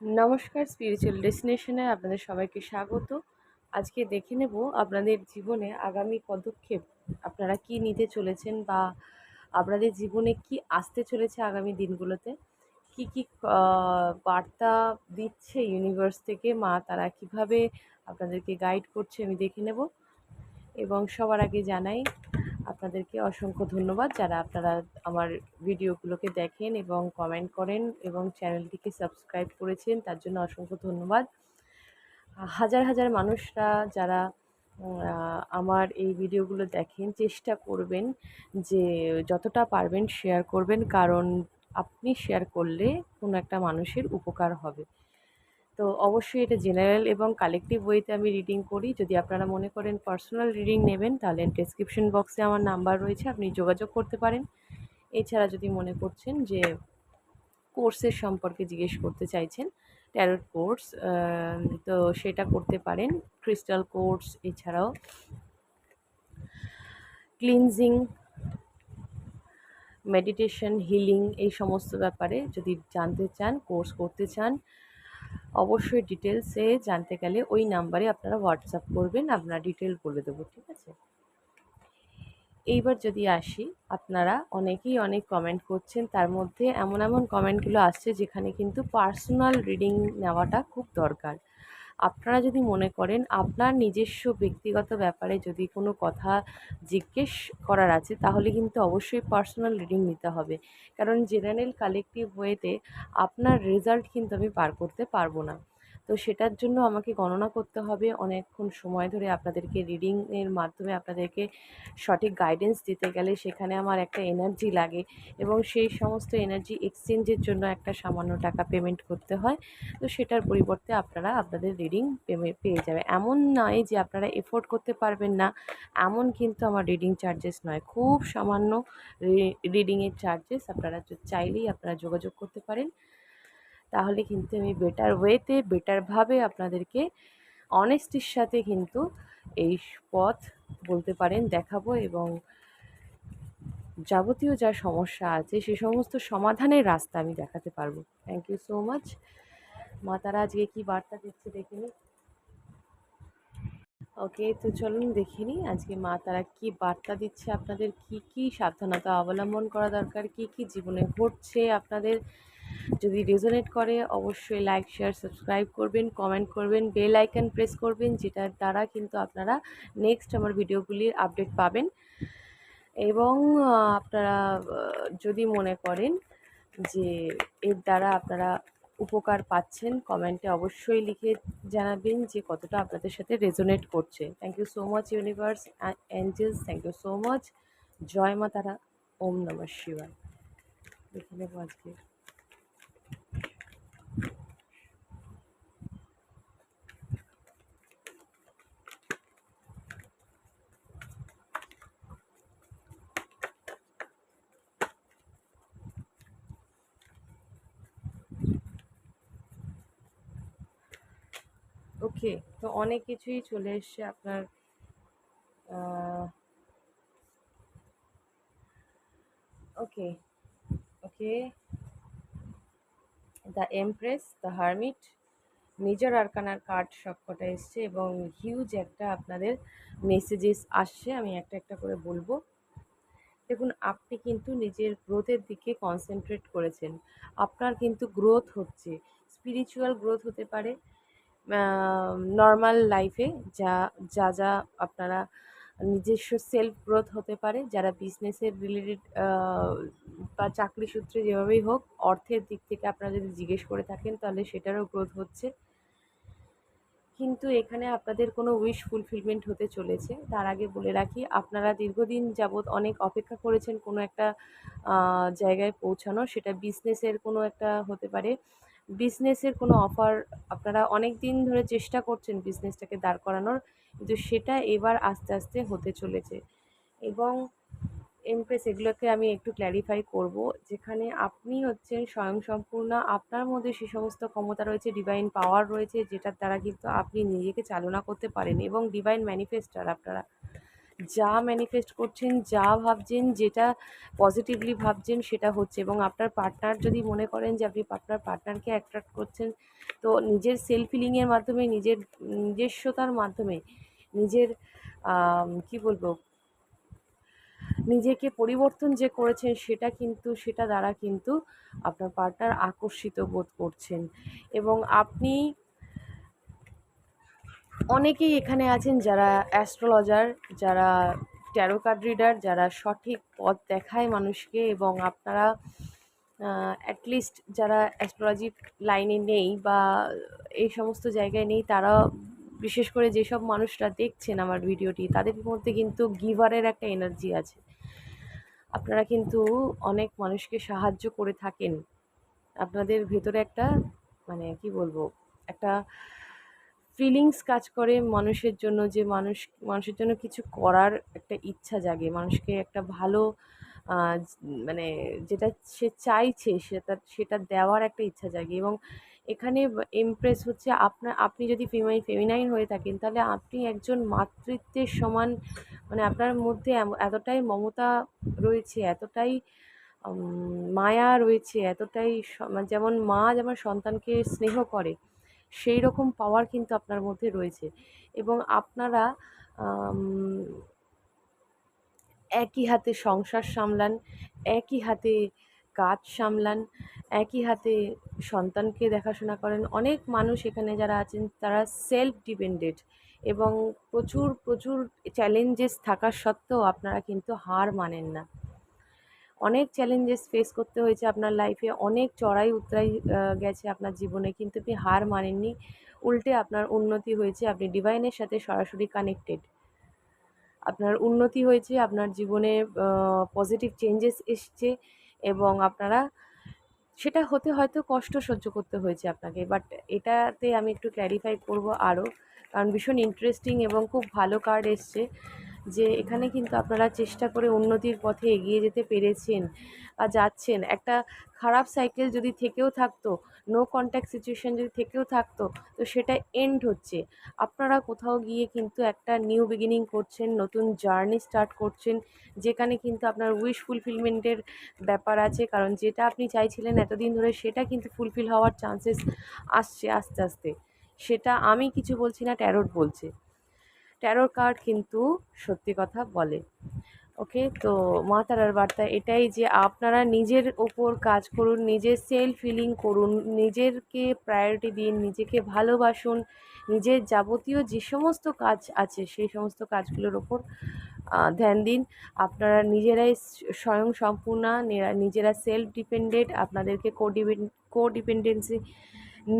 নমস্কার স্পিরিচুয়াল ডেস্টিনেশনে আপনাদের সবাইকে স্বাগত। আজকে দেখে নেব আপনাদের জীবনে আগামী পদক্ষেপ আপনারা কি নিতে চলেছেন বা আপনাদের জীবনে কি আসতে চলেছে আগামী দিনগুলোতে? কি কি বার্তা দিচ্ছে ইউনিভার্স থেকে? মা তারা কীভাবে আপনাদেরকে গাইড করছে আমি দেখে নেব। এবং সবার আগে জানাই আপনাদেরকে অসংখ্য ধন্যবাদ যারা আপনারা আমার ভিডিওগুলোকে দেখেন এবং কমেন্ট করেন এবং চ্যানেলটিকে সাবস্ক্রাইব করেছেন, তার জন্য অসংখ্য ধন্যবাদ। হাজার হাজার মানুষরা যারা আমার এই ভিডিওগুলো দেখেন, চেষ্টা করবেন যে যতটা পারবেন শেয়ার করবেন, কারণ আপনি শেয়ার করলে কোনো একটা মানুষের উপকার হবে। তো অবশ্যই এটা জেনারেল এবং কালেকটিভ ওয়েতে আমি রিডিং করি। যদি আপনারা মনে করেন পার্সোনাল রিডিং নেবেন, তাহলে ডেসক্রিপশন বক্সে আমার নাম্বার রয়েছে, আপনি যোগাযোগ করতে পারেন। এছাড়া যদি মনে করছেন যে কোর্সের সম্পর্কে জিজ্ঞেস করতে চাইছেন ট্যারোট কোর্স তো সেটা করতে পারেন। ক্রিস্টাল কোর্স এছাড়াও ক্লিনজিং মেডিটেশন হিলিং এই সমস্ত ব্যাপারে যদি জানতে চান কোর্স করতে চান অবশ্যই ডিটেলসে জানতে গেলে ওই নাম্বারে আপনারা হোয়াটসঅ্যাপ করবেন, আপনার ডিটেল বলে দেবো, ঠিক আছে? এইবার যদি আসি, আপনারা অনেকেই অনেক কমেন্ট করছেন, তার মধ্যে এমন এমন কমেন্টগুলো আসছে যেখানে কিন্তু পার্সোনাল রিডিং নেওয়াটা খুব দরকার। আপনারা যদি মনে করেন আপনার নিজস্ব ব্যক্তিগত ব্যাপারে যদি কোনো কথা জিজ্ঞেস করার আছে, তাহলে কিন্তু অবশ্যই পার্সোনাল রিডিং নিতে হবে। কারণ জেনারেল কালেকটিভ ওয়েতে আপনার রেজাল্ট কিন্তু আমি পার করতে পারব না। তো সেটার জন্য আমাকে গণনা করতে হবে। অনেকক্ষণ সময় ধরে আপনাদেরকে রিডিংয়ের মাধ্যমে আপনাদেরকে সঠিক গাইডেন্স দিতে গেলে সেখানে আমার একটা এনার্জি লাগে এবং সেই সমস্ত এনার্জি এক্সচেঞ্জের জন্য একটা সামান্য টাকা পেমেন্ট করতে হয়। তো সেটার পরিবর্তে আপনারা আপনাদের রিডিং পেয়ে যাবে। এমন নয় যে আপনারা এফোর্ড করতে পারবেন না, এমন কিন্তু আমার রিডিং চার্জেস নয়। খুব সামান্য রিডিংয়ের চার্জেস আপনারা চাইলেই আপনারা যোগাযোগ করতে পারেন। তাহলে কিন্তু আমি বেটার ওয়েতে বেটারভাবে আপনাদেরকে অনেস্টির সাথে কিন্তু এই পথ বলতে পারেন, দেখাবো এবং যাবতীয় যা সমস্যা আছে, সে সমস্ত সমাধানের রাস্তা আমি দেখাতে পারব। থ্যাংক ইউ সো মাচ মা তারা আজকে কী বার্তা দিচ্ছে দেখে নিই ওকে তো চলুন দেখে নিই আজকে মা তারা কী বার্তা দিচ্ছে আপনাদের, কি কি সাবধানতা অবলম্বন করা দরকার, কি কি জীবনে ঘটছে আপনাদের? যদি রেজোনেট করে, অবশ্যই লাইক শেয়ার সাবস্ক্রাইব করবেন কমেন্ট করবেন বেল আইকন প্রেস করবেন, যেটার দ্বারা কিন্তু আপনারা নেক্সট আমার ভিডিওগুলির আপডেট পাবেন। এবং আপনারা যদি মনে করেন যে এর দ্বারা আপনারা উপকার পাচ্ছেন কমেন্টে অবশ্যই লিখে জানাবেন যে কতটা আপনাদের সাথে রেজোনেট করছে। Thank you so much universe angels thank you so much জয় মা তারা, ওম নমঃ শিবায়। দেখে নেব আজকে। ওকে তো অনেক কিছুই চলে এসছে আপনার okay okay the Empress, the Hermit, major আরকানার card সবকটা এসছে এবং হিউজ একটা আপনাদের মেসেজেস আসছে। আমি একটা একটা করে বলব। দেখুন, আপনি কিন্তু নিজের গ্রোথের দিকে কনসেন্ট্রেট করেছেন। আপনার কিন্তু গ্রোথ হচ্ছে। স্পিরিচুয়াল গ্রোথ হতে পারে নর্মাল লাইফে যা যা যা আপনারা নিজস্ব সেলফ গ্রোথ হতে পারে। যারা বিজনেসের রিলেটেড বা চাকরি সূত্রে যেভাবেই হোক, অর্থের দিক থেকে আপনারা যদি জিজ্ঞেস করে থাকেন, তাহলে সেটারও গ্রোথ হচ্ছে। কিন্তু এখানে আপনাদের কোনো উইশ ফুলফিলমেন্ট হতে চলেছে। তার আগে বলে রাখি, আপনারা দীর্ঘদিন যাবৎ অনেক অপেক্ষা করেছেন কোনো একটা জায়গায় পৌঁছানো, সেটা বিজনেসের কোনো একটা হতে পারে। বিজনেসের কোনো অফার আপনারা অনেক দিন ধরে চেষ্টা করছেন বিজনেসটাকে দাঁড় করানোর, কিন্তু সেটা এবার আস্তে আস্তে হতে চলেছে। এবং এমপ্রেস এগুলোকে আমি একটু ক্ল্যারিফাই করব। যেখানে আপনি হচ্ছেন স্বয়ংসম্পূর্ণ, আপনার মধ্যে সে সমস্ত ক্ষমতা রয়েছে ডিভাইন পাওয়ার রয়েছে, যেটার দ্বারা কিন্তু আপনি নিজেকে চালনা করতে পারেন এবং ডিভাইন ম্যানিফেস্টার আপনারা। যা ম্যানিফেস্ট করছেন, যা ভাবছেন, যেটা পজিটিভলি ভাবছেন, সেটা হচ্ছে এবং আপনার পার্টনার যদি মনে করেন যে আপনি আপনার পার্টনারকে অ্যাট্রাক্ট করছেন, তো নিজের সেলফ ফিলিংয়ের মাধ্যমে, নিজের নিজস্বতার মাধ্যমে, নিজের কি বলব নিজেকে পরিবর্তন যে করেছেন সেটা কিন্তু, সেটা দ্বারা কিন্তু আপনার পার্টনার আকর্ষিত বোধ করছেন। এবং আপনি অনেকেই এখানে আছেন যারা অ্যাস্ট্রোলজার যারা ট্যারো কার্ড রিডার যারা সঠিক পথ দেখায় মানুষকে এবং আপনারা অ্যাটলিস্ট যারা অ্যাস্ট্রোলজি লাইনে নেই বা এই সমস্ত জায়গায় নেই, তারা বিশেষ করে যেসব মানুষরা দেখছেন আমার ভিডিওটি তাদের মধ্যে কিন্তু গিভারের একটা এনার্জি আছে। আপনারা কিন্তু অনেক মানুষকে সাহায্য করে থাকেন। আপনাদের ভেতরে একটা মানে কি বলব, একটা ফিলিংস কাজ করে মানুষের জন্য যে মানুষ, মানুষের জন্য কিছু করার একটা ইচ্ছা জাগে। মানুষকে একটা ভালো মানে যেটা সে চাইছে, সেটা সেটা দেওয়ার একটা ইচ্ছা জাগে। এবং এখানে ইমপ্রেস হচ্ছে আপনার আপনি যদি ফেমাই ফেমিনাইন হয়ে থাকেন, তাহলে আপনি একজন মাতৃত্বের সমান মানে আপনার মধ্যে এতটাই মমতা রয়েছে, এতটাই মায়া রয়েছে, এতটাই মানে যেমন মা যেমন সন্তানকে স্নেহ করে, সেই রকম পাওয়ার কিন্তু আপনার মধ্যে রয়েছে। এবং আপনারা একই হাতে সংসার সামলান, একই হাতে কাজ সামলান, একই হাতে সন্তানকে দেখাশোনা করেন। অনেক মানুষ এখানে যারা আছেন, তারা সেলফ ডিপেন্ডেন্ট এবং প্রচুর প্রচুর চ্যালেঞ্জেস থাকা সত্ত্বেও আপনারা কিন্তু হার মানেন না। অনেক চ্যালেঞ্জেস ফেস করতে হয়েছে আপনার লাইফে অনেক চড়াই উতরাই গেছে আপনার জীবনে, কিন্তু আপনি হার মানেননি। উল্টে আপনার উন্নতি হয়েছে, আপনি ডিভাইনের সাথে সরাসরি কানেক্টেড আপনার উন্নতি হয়েছে, আপনার জীবনে পজিটিভ চেঞ্জেস এসছে। এবং আপনারা সেটা হতে হয়তো কষ্ট সহ্য করতে হয়েছে আপনাকে। বাট এটাতে আমি একটু ক্ল্যারিফাই করব আরও কারণ ভীষণ ইন্টারেস্টিং এবং খুব ভালো কার্ড এসছে। যে এখানে কিন্তু আপনারা চেষ্টা করে উন্নতির পথে এগিয়ে যেতে পেরেছেন বা যাচ্ছেন। একটা খারাপ সাইকেল যদি থেকেও থাকতো নো কন্ট্যাক্ট সিচুয়েশন যদি থেকেও থাকতো, তো সেটা এন্ড হচ্ছে। আপনারা কোথাও গিয়ে কিন্তু একটা নিউ বিগিনিং করছেন, নতুন জার্নি স্টার্ট করছেন, যেখানে কিন্তু আপনার উইশ ফুলফিলমেন্টের ব্যাপার আছে। কারণ যেটা আপনি চাইছিলেন এতদিন ধরে, সেটা কিন্তু ফুলফিল হওয়ার চান্সেস আসছে আস্তে আস্তে। সেটা আমি কিছু বলছি না ট্যারোট বলছে। ট্যারোর কার্ড কিন্তু সত্যি কথা বলে। ওকে তো মা তারার বার্তা এটাই যে আপনারা নিজের ওপর কাজ করুন, নিজের সেলফ ফিলিং করুন, নিজেরকে প্রায়োরিটি দিন, নিজেকে ভালোবাসুন, নিজের যাবতীয় যে সমস্ত কাজ আছে, সেই সমস্ত কাজগুলোর ওপর ধ্যান দিন। আপনারা নিজেরাই স্বয়ং সম্পূর্ণ নিজেরা সেলফ ডিপেন্ডেন্ট আপনাদেরকে কো ডিপেন্ডেন্সি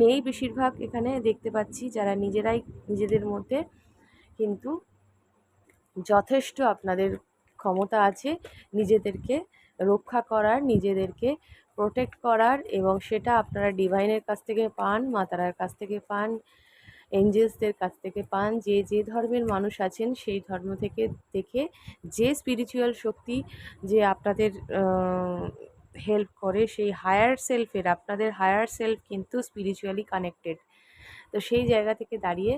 নেই বেশিরভাগ এখানে দেখতে পাচ্ছি। যারা নিজেরাই, নিজেদের মধ্যে কিন্তু যথেষ্ট আপনাদের ক্ষমতা আছে নিজেদেরকে রক্ষা করার, নিজেদেরকে প্রোটেক্ট করার এবং সেটা আপনারা ডিভাইনের কাছ থেকে পান মাতারার কাছ থেকে পান এঞ্জেলসদের কাছ থেকে পান, যে যে ধর্মের মানুষ আছেন সেই ধর্ম থেকে দেখে যে স্পিরিচুয়াল শক্তি যে আপনাদের হেল্প করে সেই হায়ার সেলফের আপনাদের হায়ার সেলফ কিন্তু স্পিরিচুয়ালি কানেক্টেড তো সেই জায়গা থেকে দাঁড়িয়ে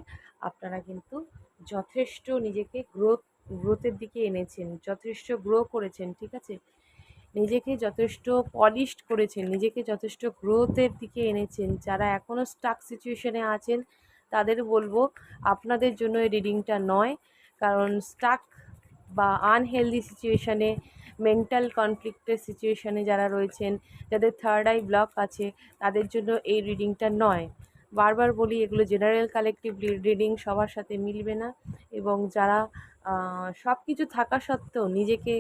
আপনারা কিন্তু যথেষ্ট নিজেকে গ্রোথ গ্রোথের দিকে এনেছেন, যথেষ্ট গ্রো করেছেন, ঠিক আছে? নিজেকে যথেষ্ট পলিশড করেছেন, নিজেকে যথেষ্ট গ্রোথের দিকে এনেছেন। যারা এখনও স্টাক সিচুয়েশনে আছেন, তাদের বলব আপনাদের জন্য এই রিডিংটা নয়। কারণ স্টাক বা আনহেলদি সিচুয়েশানে মেন্টাল কনফ্লিক্টের সিচুয়েশানে যারা রয়েছেন, যাদের থার্ড আই ব্লক আছে, তাদের জন্য এই রিডিংটা নয়। বারবার বলি, এগুলো জেনারেল কালেকটিভ রিডিং সবার সাথে মিলবে না। এবং যারা সব কিছু থাকা সত্ত্বেও নিজেকে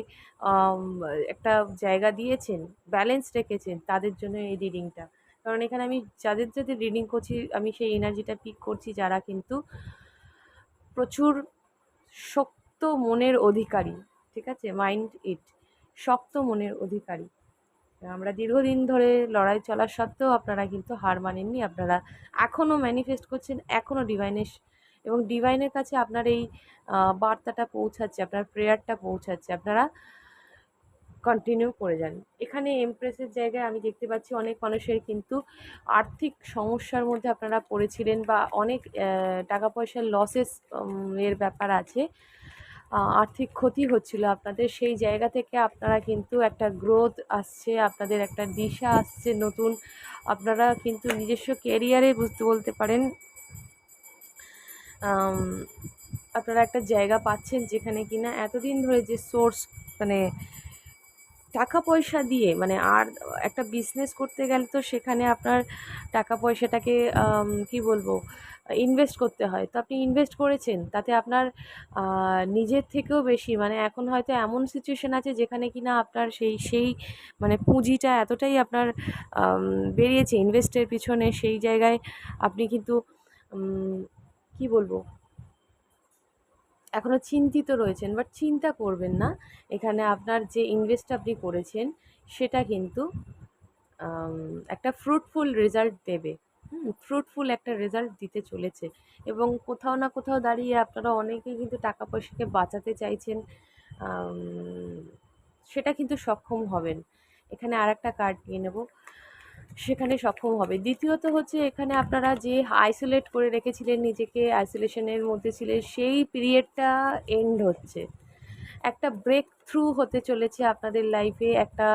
একটা জায়গা দিয়েছেন ব্যালেন্স রেখেছেন, তাদের জন্য এই রিডিংটা কারণ এখানে আমি যাদের যাদের রিডিং করছি, আমি সেই এনার্জিটা পিক করছি যারা কিন্তু প্রচুর শক্ত মনের অধিকারী, ঠিক আছে? মাইন্ড ইট শক্ত মনের অধিকারী। আমরা দীর্ঘদিন ধরে লড়াই চলার সত্ত্বেও আপনারা কিন্তু হার মানেননি। আপনারা এখনও ম্যানিফেস্ট করছেন এখনও ডিভাইনের এবং ডিভাইনের কাছে আপনার এই বার্তাটা পৌঁছাচ্ছে, আপনার প্রেয়ারটা পৌঁছাচ্ছে। আপনারা কন্টিনিউ করে যান। এখানে এমপ্রেসের জায়গায় আমি দেখতে পাচ্ছি অনেক মানুষের কিন্তু আর্থিক সমস্যার মধ্যে আপনারা পড়েছিলেন বা অনেক টাকা পয়সার লসেস এর ব্যাপার আছে। আর্থিক ক্ষতি হচ্ছিল আপনাদের। সেই জায়গা থেকে আপনারা কিন্তু একটা গ্রোথ আসছে, আপনাদের একটা দিশা আসছে নতুন। আপনারা কিন্তু নিজস্ব কেরিয়ারে বুঝতে, বলতে পারেন আপনারা একটা জায়গা পাচ্ছেন যেখানে কিনা এতদিন ধরে যে সোর্স মানে টাকা পয়সা দিয়ে মানে আর একটা বিজনেস করতে গেলে তো সেখানে আপনার টাকা পয়সাটাকে কি বলব ইনভেস্ট করতে হয়। তো আপনি ইনভেস্ট করেছেন, তাতে আপনার নিজের থেকেও বেশি। মানে এখন হয়তো এমন সিচুয়েশান আছে যেখানে কিনা আপনার সেই সেই মানে পুঁজিটা এতটাই আপনার বেরিয়েছে ইনভেস্টের পিছনে, সেই জায়গায় আপনি কিন্তু কি বলব? এখনও চিন্তিত রয়েছেন বাট চিন্তা করবেন না। এখানে আপনার যে ইনভেস্ট আপনি করেছেন, সেটা কিন্তু একটা ফ্রুটফুল রেজাল্ট দেবে। ফ্রুটফুল একটা রেজাল্ট দিতে চলেছে। এবং কোথাও না কোথাও দাঁড়িয়ে আপনারা অনেকেই কিন্তু টাকা পয়সাকে বাঁচাতে চাইছেন সেটা কিন্তু সক্ষম হবেন। এখানে আর একটা কার্ড নিয়ে নেব, সেখানে সক্ষম হবে। দ্বিতীয়ত হচ্ছে এখানে আপনারা যে আইসোলেট করে রেখেছিলেন, নিজেকে আইসোলেশনের মধ্যে ছিলেন, সেই পিরিয়ডটা এন্ড হচ্ছে। একটা ব্রেক থ্রু হতে চলেছে আপনাদের লাইফে একটা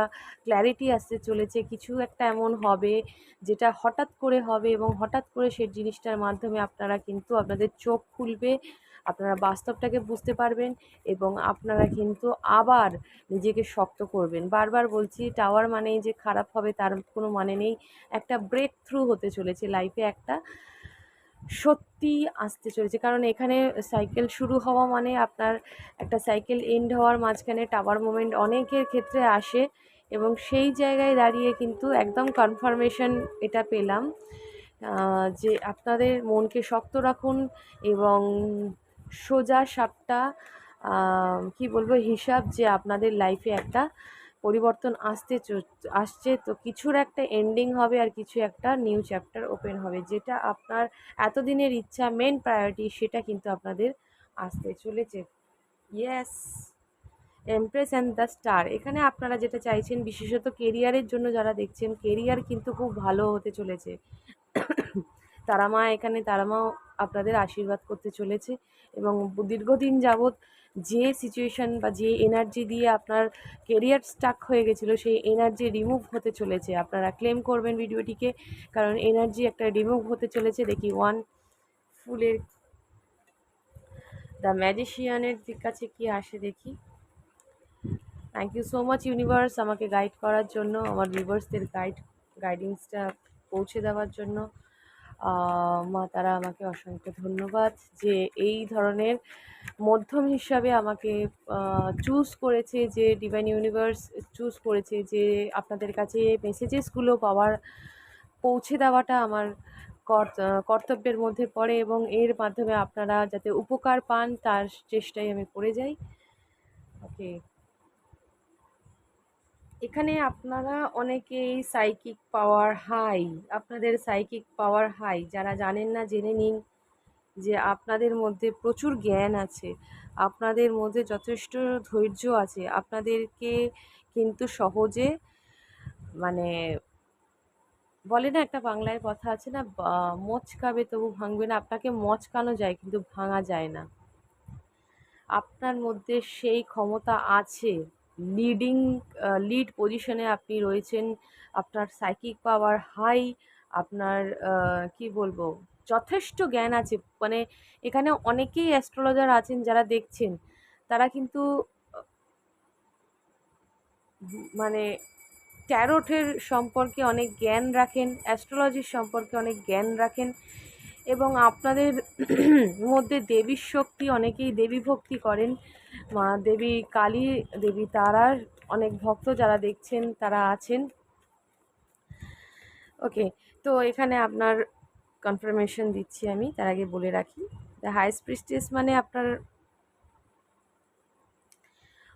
ক্ল্যারিটি আসতে চলেছে, কিছু একটা এমন হবে যেটা হঠাৎ করে হবে এবং হঠাৎ করে সেই জিনিসটার মাধ্যমে আপনারা কিন্তু আপনাদের চোখ খুলবে, আপনারা বাস্তবটাকে বুঝতে পারবেন এবং আপনারা কিন্তু আবার নিজেকে শক্ত করবেন। বারবার বলছি টাওয়ার মানেই যে খারাপ হবে তার কোনো মানে নেই। একটা ব্রেক থ্রু হতে চলেছে লাইফে একটা। সত্যি আসতে চলেছে। কারণ এখানে সাইকেল শুরু হওয়া মানে আপনার একটা সাইকেল এন্ড হওয়ার মাঝখানে টাওয়ার মোমেন্ট অনেকের ক্ষেত্রে আসে এবং সেই জায়গায় দাঁড়িয়ে কিন্তু একদম কনফার্মেশন এটা পেলাম যে আপনাদের মনকে শক্ত রাখুন এবং সোজা সাপটা কি বলব, হিসাব যে আপনাদের লাইফে একটা পরিবর্তন আসতে আসছে, তো কিছুর একটা এন্ডিং হবে আর কিছু একটা নিউ চ্যাপ্টার ওপেন হবে। যেটা আপনার এতদিনের ইচ্ছা মেন প্রায়োরিটি সেটা কিন্তু আপনাদের আসতে চলেছে। Yes Empress and the Star এখানে আপনারা যেটা চাইছেন, বিশেষত কেরিয়ারের জন্য যারা দেখছেন কেরিয়ার কিন্তু খুব ভালো হতে চলেছে। তারা মা এখানে তারা মাও আপনাদের আশীর্বাদ করতে চলেছে এবং দীর্ঘদিন যাবৎ যে সিচুয়েশন বা যে এনার্জি দিয়ে আপনার কেরিয়ার স্টাক হয়ে গেছিল, সেই এনার্জি রিমুভ হতে চলেছে। আপনারা ক্লেম করবেন ভিডিওটিকে, কারণ এনার্জি একটা রিমুভ হতে চলেছে। দেখি ওয়ান ফুলের দ্য ম্যাজিশিয়ানের দিক কাছে কি আসে দেখি। Thank you so much universe আমাকে গাইড করার জন্য, আমার ভিউভার্সদের গাইড গাইডিংসটা পৌঁছে দেওয়ার জন্য। মা, তারা আমাকে অসংখ্য ধন্যবাদ যে এই ধরনের মধ্যম হিসাবে আমাকে চুজ করেছে যে ডিভাইন ইউনিভার্স চুজ করেছে যে আপনাদের কাছে মেসেজেসগুলো পাওয়ার, পৌঁছে দেওয়াটা আমার কর্ত- কর্তব্যের মধ্যে পড়ে এবং এর মাধ্যমে আপনারা যাতে উপকার পান তার চেষ্টায় আমি করে যাই। ওকে এখানে আপনারা অনেকেই সাইকিক পাওয়ার হাই আপনাদের সাইকিক পাওয়ার হাই যারা জানেন না, জেনে নিন যে আপনাদের মধ্যে প্রচুর জ্ঞান আছে, আপনাদের মধ্যে যথেষ্ট ধৈর্য আছে, আপনাদেরকে কিন্তু সহজে মানে বলে না, একটা বাংলায় কথা আছে না মচকাবে তবু ভাঙবে না, আপনাকে মচকানো যায় কিন্তু ভাঙা যায় না। আপনার মধ্যে সেই ক্ষমতা আছে। লিডিং লিড পজিশনে আপনি রয়েছেন, আপনার সাইকিক পাওয়ার হাই আপনার কি বলব, যথেষ্ট জ্ঞান আছে। মানে এখানে অনেকেই অ্যাস্ট্রোলজার আছেন যারা দেখছেন, তারা কিন্তু মানে ট্যারোটের সম্পর্কে অনেক জ্ঞান রাখেন অ্যাস্ট্রোলজির সম্পর্কে অনেক জ্ঞান রাখেন এবং আপনাদের মধ্যে দেবীর শক্তি অনেকেই দেবী ভক্তি করেন। মা দেবী, কালী দেবী, তারার অনেক ভক্ত যারা দেখছেন, তারা আছেন। ওকে তো এখানে আপনার কনফার্মেশন দিচ্ছি আমি, তার আগে বলে রাখি। দ্য হাইস্ট প্রিস্টেস মানে আপনার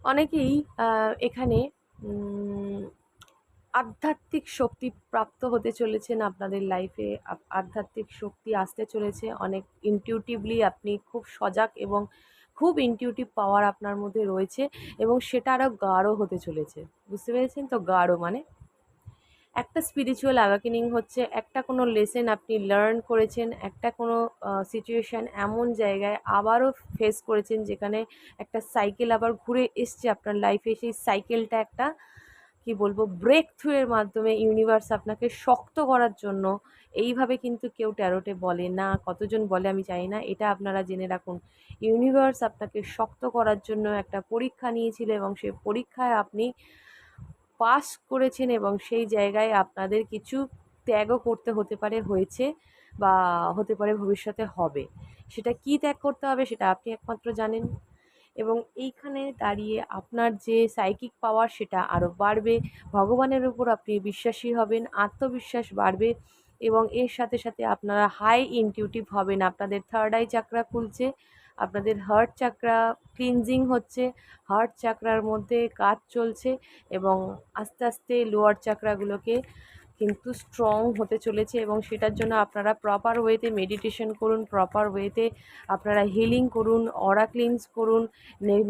অনেকেই এখানে আধ্যাত্মিক শক্তি প্রাপ্ত হতে চলেছেন আপনাদের লাইফে আধ্যাত্মিক শক্তি আসতে চলেছে। অনেক ইনটিউটিভলি আপনি খুব সজাগ এবং খুব ইনটিউটিভ পাওয়ার আপনার মধ্যে রয়েছে এবং সেটা আরও গাঢ় হতে চলেছে। বুঝতে পেরেছেন? তো গাঢ় মানে? একটা স্পিরিচুয়াল অ্যাওয়াকেনিং হচ্ছে, একটা কোনো লেসেন আপনি লার্ন করেছেন, একটা কোনো সিচুয়েশান এমন জায়গায় আবারও ফেস করেছেন যেখানে একটা সাইকেল আবার ঘুরে এসছে আপনার লাইফে সেই সাইকেলটা একটা কি বলব ব্রেক থ্রু এর মাধ্যমে ইউনিভার্স আপনাকে শক্ত করার জন্য এইভাবে কিন্তু কেউ ট্যারোটে বলে না, কতজন বলে আমি জানি না, এটা আপনারা জেনে রাখুন। ইউনিভার্স আপনাকে শক্ত করার জন্য একটা পরীক্ষা নিয়েছিল এবং সেই পরীক্ষায় আপনি পাস করেছেন এবং সেই জায়গায় আপনাদের কিছু ত্যাগও করতে হতে পারে, হয়েছে বা হতে পারে ভবিষ্যতে হবে। সেটা কি ত্যাগ করতে হবে সেটা আপনি একমাত্র জানেন। এবং এইখানে দাঁড়িয়ে আপনার যে সাইকিক পাওয়ার সেটা আরও বাড়বে। ভগবানের উপর আপনি বিশ্বাসী হবেন, আত্মবিশ্বাস বাড়বে এবং এর সাথে সাথে আপনারা হাই ইনটিউটিভ হবেন। আপনাদের থার্ড আই চাকরা খুলছে, আপনাদের হার্ট চাকরা ক্লিনজিং হচ্ছে হার্ট চাকরার মধ্যে কাজ চলছে এবং আস্তে আস্তে লোয়ার চাকরাগুলোকে কিন্তু স্ট্রং হতে চলেছে এবং সেটার জন্য আপনারা প্রপার ওয়েতে মেডিটেশন করুন প্রপার ওয়েতে আপনারা হিলিং করুন অরা ক্লিনস করুন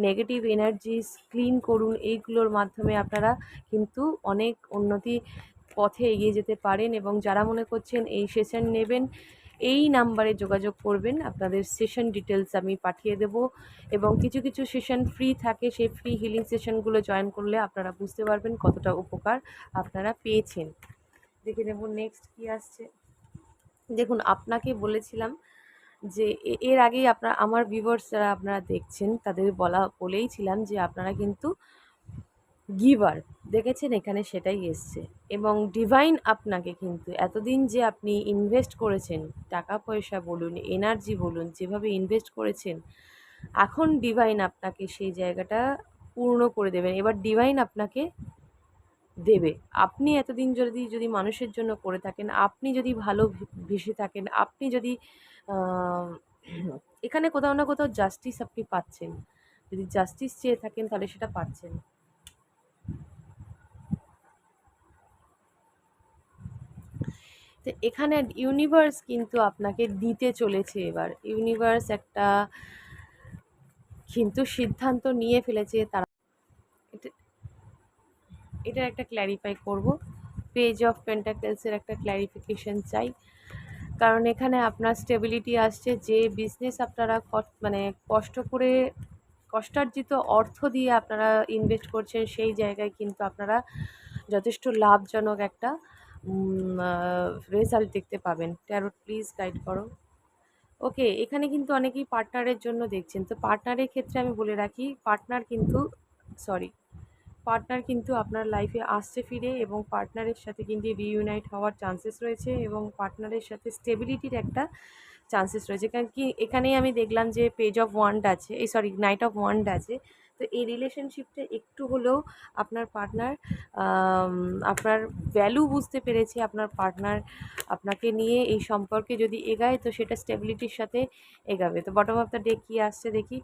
নেগেটিভ এনার্জিস ক্লিন করুন, এইগুলোর মাধ্যমে আপনারা কিন্তু অনেক উন্নতি পথে এগিয়ে যেতে পারেন এবং যারা মনে করছেন এই সেশন নেবেন, এই নাম্বারে যোগাযোগ করবেন, আপনাদের সেশন ডিটেলস আমি পাঠিয়ে দেব এবং কিছু কিছু সেশন ফ্রি থাকে, সেই ফ্রি হিলিং সেশনগুলো জয়েন করলে আপনারা বুঝতে পারবেন কতটা উপকার আপনারা পেয়েছেন। দেখে নেব নেক্সট কি আসছে। দেখুন, আপনাকে বলেছিলাম যে এর আগেই আপনার, আমার ভিউয়ার্স যারা আপনারা দেখছেন, তাদের বলা বলেইছিলাম যে আপনারা কিন্তু গিভার দেখেছেন? এখানে সেটাই এসছে। এবং ডিভাইন আপনাকে কিন্তু, এতদিন যে আপনি ইনভেস্ট করেছেন, টাকা পয়সা বলুন এনার্জি বলুন, যেভাবে ইনভেস্ট করেছেন, এখন ডিভাইন আপনাকে সেই জায়গাটা পূর্ণ করে দেবেন। এবার ডিভাইন আপনাকে দেবে। আপনি এতদিন যদি যদি মানুষের জন্য করে থাকেন, আপনি যদি ভালো ভেসে থাকেন, আপনি যদি এখানে কোথাও না কোথাও জাস্টিস আপনি পাচ্ছেন। যদি জাস্টিস চেয়ে থাকেন, তাহলে সেটা পাচ্ছেন। তো এখানে ইউনিভার্স কিন্তু আপনাকে দিতে চলেছে এবার। ইউনিভার্স একটা কিন্তু সিদ্ধান্ত নিয়ে ফেলেছে তারা। এটা একটা ক্ল্যারিফাই করব। পেজ অফ পেন্টাকেলসের একটা ক্ল্যারিফিকেশন চাই। কারণ এখানে আপনার স্টেবিলিটি আসছে, যে বিজনেস আপনারা মানে কষ্ট করে কষ্টার্জিত অর্থ দিয়ে আপনারা ইনভেস্ট করছেন, সেই জায়গায় কিন্তু আপনারা যথেষ্ট লাভজনক একটা রেজাল্ট দেখতে পাবেন। ট্যারোট প্লিজ গাইড করো। ওকে এখানে কিন্তু অনেকেই পার্টনারের জন্য দেখছেন। তো পার্টনারের ক্ষেত্রে আমি বলে রাখি পার্টনার কিন্তু সরি পার্টনার কিন্তু আপনার লাইফে আসছে ফিরে এবং পার্টনারের সাথে কিন্তু রিইউনাইট হওয়ার চান্সেস রয়েছে এবং পার্টনারের সাথে স্টেবিলিটির একটা চান্সেস রয়েছে। কারণ কি, এখানেই আমি দেখলাম যে পেজ অফ ওয়ান্ড আছে, এই সরি নাইট অফ ওয়ান্ড আছে। তো এই রিলেশনশিপটা একটু হলেও আপনার পার্টনার আপনার ভ্যালু বুঝতে পেরেছে, আপনার পার্টনার আপনাকে নিয়ে এই সম্পর্কে যদি এগায়, তো সেটা স্টেবিলিটির সাথে এগাবে। তো বটম অফ দ্য ডে কী আসছে দেখি।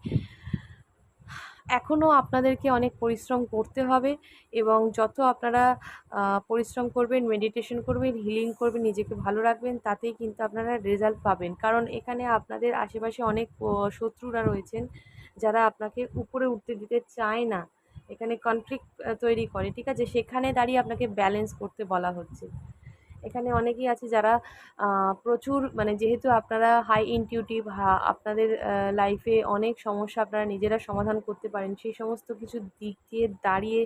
এখনও আপনাদেরকে অনেক পরিশ্রম করতে হবে এবং যত আপনারা পরিশ্রম করবেন মেডিটেশন করবেন হিলিং করবেন, নিজেকে ভালো রাখবেন, তাতেই কিন্তু আপনারা রেজাল্ট পাবেন। কারণ এখানে আপনাদের আশেপাশে অনেক শত্রুরা রয়েছেন যারা আপনাকে উপরে উঠতে দিতে চায় না। এখানে কনফ্লিক্ট তৈরি করে। ঠিক আছে? সেখানে দাঁড়িয়ে আপনাকে ব্যালেন্স করতে বলা হচ্ছে। এখানে অনেকেই আছে যারা প্রচুর মানে যেহেতু আপনারা হাই ইনটিউটিভ আপনাদের লাইফে অনেক সমস্যা আপনারা নিজেরা সমাধান করতে পারেন। সেই সমস্ত কিছু দিক দিয়ে দাঁড়িয়ে,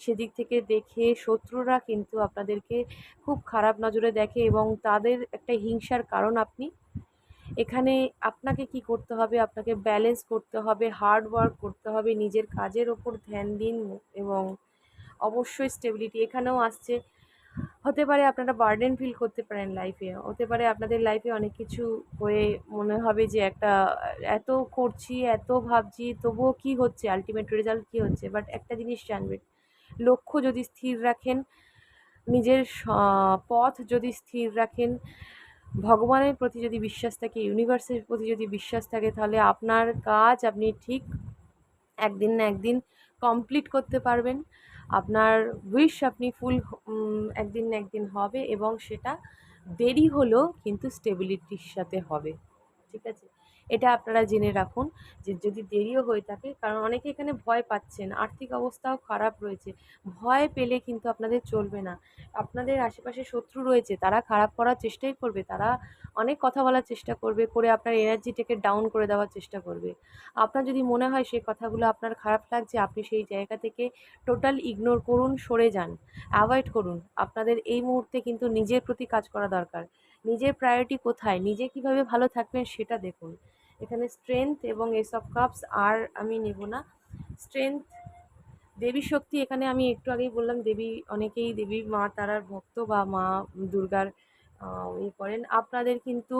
সেদিক থেকে দেখে শত্রুরা কিন্তু আপনাদেরকে খুব খারাপ নজরে দেখে এবং তাদের একটা হিংসার কারণ আপনি। এখানে আপনাকে কি করতে হবে? আপনাকে ব্যালেন্স করতে হবে হার্ড ওয়ার্ক করতে হবে, নিজের কাজের ওপর ধ্যান দিন এবং অবশ্যই স্টেবিলিটি এখানেও আসছে। হতে পারে আপনারা বার্ডেন ফিল করতে পারেন লাইফে হতে পারে আপনাদের লাইফে অনেক কিছু হয়ে মনে হবে যে একটা, এত করছি, এত ভাবছি, তবুও কি হচ্ছে আলটিমেট রেজাল্ট কী হচ্ছে? বাট একটা জিনিস জানবেন, লক্ষ্য যদি স্থির রাখেন, নিজের পথ যদি স্থির রাখেন, ভগবানের প্রতি যদি বিশ্বাস থাকে ইউনিভার্সের প্রতি যদি বিশ্বাস থাকে, তাহলে আপনার কাজ আপনি ঠিক একদিন না একদিন কমপ্লিট করতে পারবেন। আপনার উইশ আপনি ফুল একদিন না একদিন হবে এবং সেটা দেরি হলেও কিন্তু স্টেবিলিটির সাথে হবে। ঠিক আছে? এটা আপনারা জেনে রাখুন যে যদি দেরিও হয়ে থাকে, কারণ অনেকে এখানে ভয় পাচ্ছেন, আর্থিক অবস্থাও খারাপ রয়েছে। ভয় পেলে কিন্তু আপনাদের চলবে না। আপনাদের আশেপাশে শত্রু রয়েছে, তারা খারাপ করার চেষ্টাই করবে, তারা অনেক কথা বলার চেষ্টা করবে, করে আপনার এনার্জিটাকে ডাউন করে দেওয়ার চেষ্টা করবে। আপনার যদি মনে হয় সেই কথাগুলো আপনার খারাপ লাগছে, আপনি সেই জায়গা থেকে টোটাল ইগনোর করুন, সরে যান। অ্যাভয়েড করুন। আপনাদের এই মুহূর্তে কিন্তু নিজের প্রতি কাজ করা দরকার। নিজের প্রায়োরিটি কোথায়? নিজে কীভাবে ভালো থাকবেন সেটা দেখুন। এখানে স্ট্রেংথ এবং এসব কাপস আর আমি নেব না। স্ট্রেংথ দেবী শক্তি এখানে আমি একটু আগেই বললাম, দেবী অনেকেই দেবী মা, তারার ভক্ত বা মা দুর্গার ইয়ে করেন। আপনাদের কিন্তু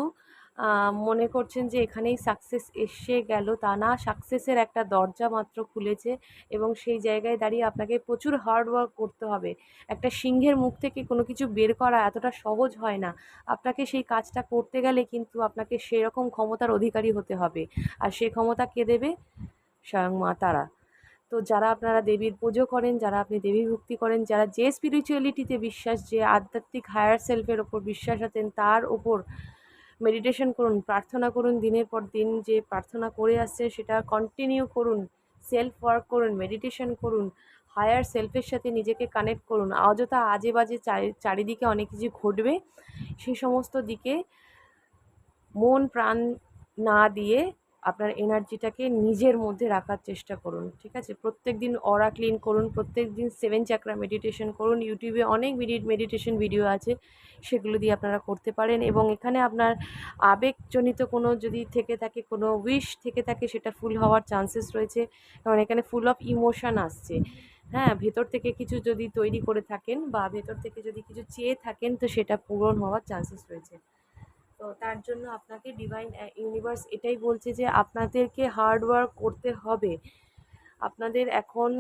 মনে করছেন যে এখানেই সাকসেস এসে গেল তা না। সাকসেসের একটা দরজা মাত্র খুলেছে এবং সেই জায়গায় দাঁড়িয়ে আপনাকে প্রচুর হার্ড ওয়ার্ক করতে হবে। একটা সিংহের মুখ থেকে কোনো কিছু বের করা এতটা সহজ হয় না। আপনাকে সেই কাজটা করতে গেলে কিন্তু আপনাকে সেরকম ক্ষমতার অধিকারী হতে হবে। আর সেই ক্ষমতা কে দেবে? স্বয়ং মা তারা। তো যারা আপনারা দেবীর পুজো করেন, যারা আপনি দেবী ভক্তি করেন, যারা যে স্পিরিচুয়ালিটিতে বিশ্বাস, যে আধ্যাত্মিক হায়ার সেলফের ওপর বিশ্বাস আছেন, তার ওপর মেডিটেশন করুন, প্রার্থনা করুন, দিনের পর দিন যে প্রার্থনা করে আসছে, সেটা কন্টিনিউ করুন সেলফ ওয়ার্ক করুন মেডিটেশন করুন হায়ার সেলফের সাথে নিজেকে কানেক্ট করুন। অযথা আজে বাজে চারি, চারিদিকে অনেক কিছু ঘটবে, সেই সমস্ত দিকে মন প্রাণ না দিয়ে আপনার এনার্জিটাকে নিজের মধ্যে রাখার চেষ্টা করুন, ঠিক আছে? প্রত্যেক দিন অরা ক্লিন করুন প্রত্যেক দিন সেভেন চাকরা মেডিটেশন করুন ইউটিউবে অনেক মেডিটেশন ভিডিও আছে, সেগুলো দিয়ে আপনারা করতে পারেন এবং এখানে আপনার আবেগজনিত কোনো যদি থেকে থাকে, কোনো উইশ থেকে থাকে, সেটা ফুল হওয়ার চান্সেস রয়েছে, কারণ এখানে ফুল অফ ইমোশান আসছে। হ্যাঁ ভেতর থেকে কিছু যদি তৈরি করে থাকেন বা ভেতর থেকে যদি কিছু চেয়ে থাকেন, তো সেটা পূরণ হওয়ার চান্সেস রয়েছে। তো তার জন্য আপনাকে ডিভাইন ইউনিভার্স এটাই বলছে যে আপনাদেরকে হার্ড ওয়ার্ক করতে হবে। আপনাদের এখন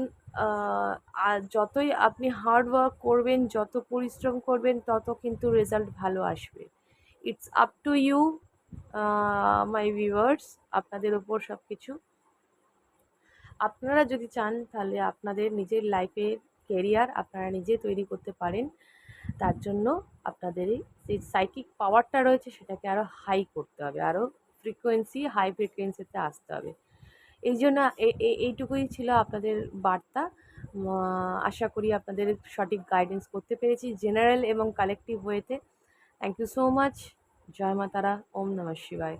যতই আপনি হার্ড ওয়ার্ক করবেন, যত পরিশ্রম করবেন, তত কিন্তু রেজাল্ট ভালো আসবে। It's up to you my viewers আপনাদের ওপর সব কিছু আপনারা যদি চান তাহলে আপনাদের নিজের লাইফের কেরিয়ার আপনারা নিজে তৈরি করতে পারেন। তার জন্য আপনাদের এই যে সাইকিক পাওয়ারটা রয়েছে, সেটাকে আরও হাই করতে হবে আরও ফ্রিকোয়েন্সি হাই ফ্রিকোয়েন্সিতে আসতে হবে। এই জন্য এইটুকুই ছিল আপনাদের বার্তা। আশা করি আপনাদের সঠিক গাইডেন্স করতে পেরেছি জেনারেল এবং কালেকটিভ ওয়েতে থ্যাংক ইউ সো মাচ জয় মা তারা ওম নমঃ শিবায়।